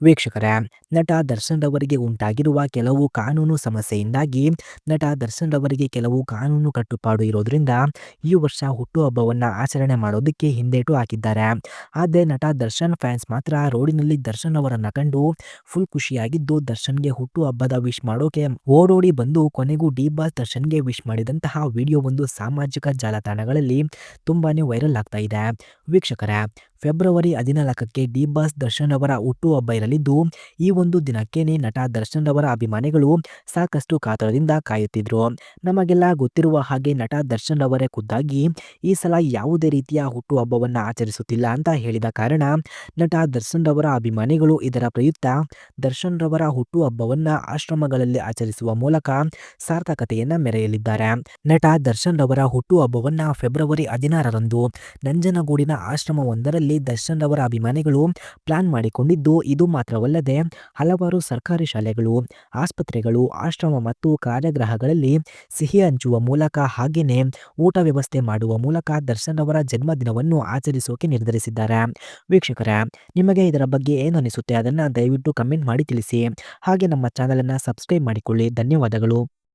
ವೀಕ್ಷಕರೇ, ನಟ ದರ್ಶನ್ ರವರಿಗೆ ಉಂಟಾಗಿರುವ ಕೆಲವು ಕಾನೂನು ಸಮಸ್ಯೆಯಿಂದಾಗಿ ನಟ ದರ್ಶನ್ ರವರಿಗೆ ಕೆಲವು ಕಾನೂನು ಕಟ್ಟುಪಾಡು ಇರೋದ್ರಿಂದ ಈ ವರ್ಷ ಹುಟ್ಟುಹಬ್ಬವನ್ನು ಆಚರಣೆ ಮಾಡೋದಕ್ಕೆ ಹಿಂದೇಟು ಹಾಕಿದ್ದಾರೆ. ಆದರೆ ನಟ ದರ್ಶನ್ ಫ್ಯಾನ್ಸ್ ಮಾತ್ರ ರೋಡಿನಲ್ಲಿ ದರ್ಶನ್ ಅವರನ್ನು ಕಂಡು ಫುಲ್ ಖುಷಿಯಾಗಿದ್ದು ದರ್ಶನ್ಗೆ ಹುಟ್ಟುಹಬ್ಬದ ವಿಶ್ ಮಾಡೋಕೆ ಓಡೋಡಿ ಬಂದು ಕೊನೆಗೂ ಡಿ ಬಾಸ್ ದರ್ಶನ್ಗೆ ವಿಶ್ ಮಾಡಿದಂತಹ ವಿಡಿಯೋ ಒಂದು ಸಾಮಾಜಿಕ ಜಾಲತಾಣಗಳಲ್ಲಿ ತುಂಬಾನೇ ವೈರಲ್ ಆಗ್ತಾ ಇದೆ. ವೀಕ್ಷಕರೇ ಫೆಬ್ರವರಿ ಹದಿನಾಲ್ಕಕ್ಕೆ ಡಿ ಬಾಸ್ ದರ್ಶನ್ ಅವರ ಹುಟ್ಟುಹಬ್ಬ ಇರಲಿದ್ದು, ಈ ಒಂದು ದಿನಕ್ಕೇನೆ ನಟ ದರ್ಶನ್ ಅವರ ಅಭಿಮಾನಿಗಳು ಸಾಕಷ್ಟು ಕಾತರದಿಂದ ಕಾಯುತ್ತಿದ್ರು. ನಮಗೆಲ್ಲ ಗೊತ್ತಿರುವ ಹಾಗೆ ನಟ ದರ್ಶನ್ ಅವರೇ ಖುದ್ದಾಗಿ ಈ ಸಲ ಯಾವುದೇ ರೀತಿಯ ಹುಟ್ಟುಹಬ್ಬವನ್ನು ಆಚರಿಸುತ್ತಿಲ್ಲ ಅಂತ ಹೇಳಿದ ಕಾರಣ ನಟ ದರ್ಶನ್ ಅವರ ಅಭಿಮಾನಿಗಳು ಇದರ ಪ್ರಯುಕ್ತ ದರ್ಶನ್ ರವರ ಹುಟ್ಟುಹಬ್ಬವನ್ನ ಆಶ್ರಮಗಳಲ್ಲಿ ಆಚರಿಸುವ ಮೂಲಕ ಸಾರ್ಥಕತೆಯನ್ನು ಮೆರೆಯಲಿದ್ದಾರೆ. ನಟ ದರ್ಶನ್ ರವರ ಹುಟ್ಟುಹಬ್ಬವನ್ನು ಫೆಬ್ರವರಿ ಹದಿನಾರರಂದು ನಂಜನಗೂಡಿನ ಆಶ್ರಮವೊಂದರಲ್ಲಿ ದರ್ಶನ್ ರವರ ಅಭಿಮಾನಿಗಳು ಪ್ಲಾನ್ ಮಾಡಿಕೊಂಡಿದ್ದು ಇದು ಮಾತ್ರವಲ್ಲದೆ ಹಲವಾರು ಸರ್ಕಾರಿ ಶಾಲೆಗಳು, ಆಸ್ಪತ್ರೆಗಳು, ಆಶ್ರಮ ಮತ್ತು ಕಾರ್ಯಗ್ರಹಗಳಲ್ಲಿ ಸಿಹಿ ಹಂಚುವ ಮೂಲಕ ಹಾಗೆಯೇ ಊಟ ವ್ಯವಸ್ಥೆ ಮಾಡುವ ಮೂಲಕ ದರ್ಶನ್ ಅವರ ಜನ್ಮದಿನವನ್ನು ಆಚರಿಸೋಕೆ ನಿರ್ಧರಿಸಿದ್ದಾರೆ. ವೀಕ್ಷಕರೇ, ನಿಮಗೆ ಇದರ ಬಗ್ಗೆ ಏನು ಅನಿಸುತ್ತೆ ಅದನ್ನು ದಯವಿಟ್ಟು ಕಮೆಂಟ್ ಮಾಡಿ ತಿಳಿಸಿ. ಹಾಗೆ ನಮ್ಮ ಚಾನಲನ್ನು ಸಬ್ಸ್ಕ್ರೈಬ್ ಮಾಡಿಕೊಳ್ಳಿ. ಧನ್ಯವಾದಗಳು.